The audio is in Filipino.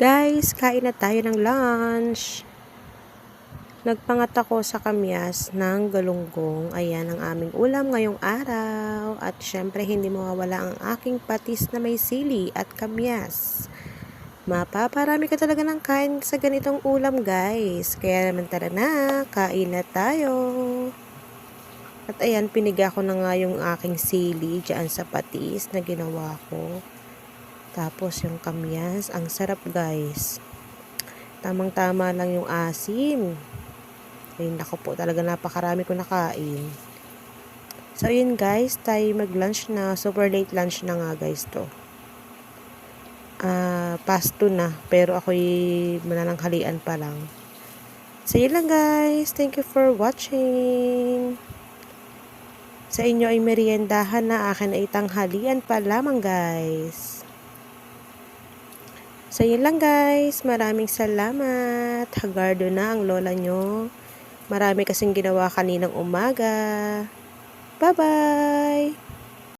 Guys, kain na tayo ng lunch. Nagpangat ako sa kamyas ng galunggong. Ayan ang aming ulam ngayong araw. At syempre hindi mawawala ang aking patis na may sili at kamyas. Mapaparami ka talaga ng kain sa ganitong ulam guys. Kaya naman tara na, kain na tayo. At ayan, piniga ko na nga yung aking sili dyan sa patis na ginawa ko. Tapos yung kamyas, ang sarap guys. Tamang-tama lang yung asim. Ay nako po, talaga napakarami ko nakain. So yun guys, tayo mag-lunch na. Super late lunch na nga guys to. Ah, past 2 na. Pero ako'y manananghalian pa lang. So yun lang guys. Thank you for watching. Sa inyo ay meriendahan na akin ay tanghalian pa lamang guys. So yun lang guys, maraming salamat. Hagardo na ang lola nyo. Marami kasing ginawa kaninang umaga. Bye-bye!